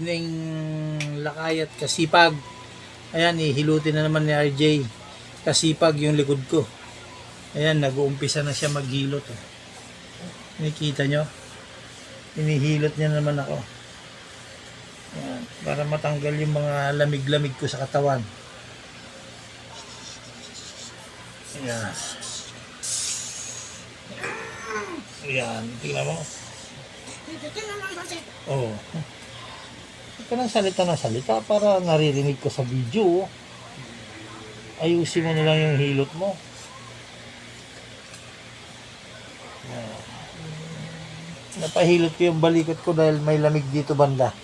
ng lakay at kasipag. Ayan, ihilutin na naman ni RJ. Kasipag yung likod ko. Ayan, nag-uumpisa na siya maghilot. Eh. Nakikita nyo? Inihilot niya naman ako. Ayan, para matanggal yung mga lamig-lamig ko sa katawan. Ayan. Ayan, tingnan mo. Oh. Ka ng salita na salita para naririnig ko sa video. Ayusin mo na lang yung hilot mo. Napahilot ko yung balikot ko dahil may lamig dito banda.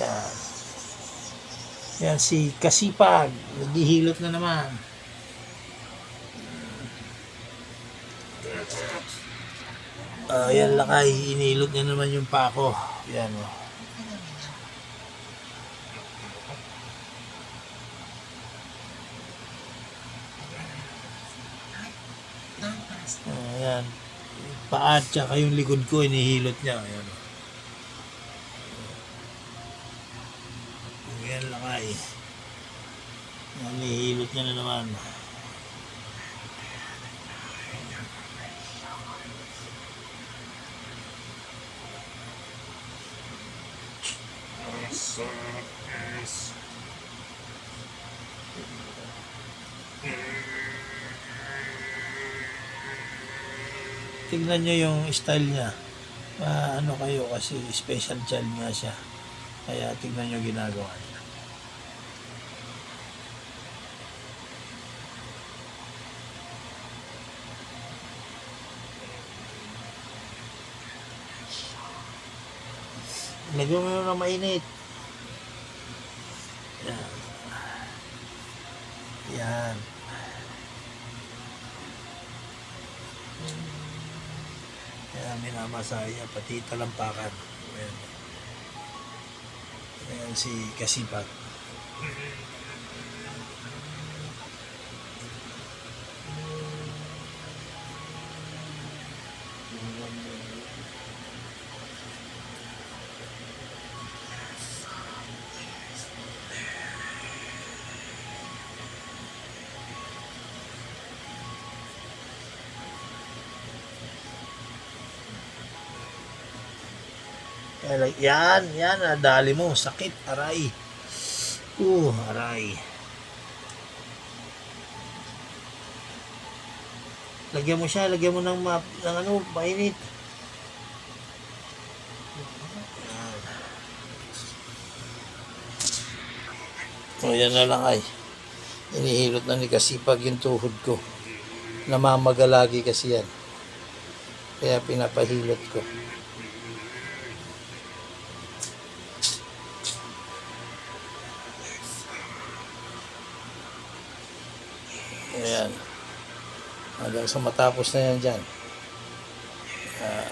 Yan. Yan si Kasipag. Naghihilot na naman. Ah, yan lakay. Inilot niya naman yung pako. Yan oh. Ayan. Paat tsaka yung likod ko, inihilot niya. Ayan. Ayan lakay. Ayan, inihilot niya na naman. Tignan nyo yung style niya. Ah, ano kayo kasi special child nga siya. Kaya tignan nyo ginagawa niya. Lagyan mo na mainit. Yan. Yan. Kaya minamasaya, pati talampakan. Ayan. Ayan si Kasipat. Kaya like, yan, yan, nadali mo, sakit, aray. Uh, aray. Lagyan mo siya, lagyan mo ng, map, ng ano, mainit. O, yan na lang ay. Inihilot na ni Kasipag yung tuhod ko. Namamagalagi kasi yan. Kaya pinapahilot ko. Ayan. Hanggang sa matapos na yan dyan. Ah,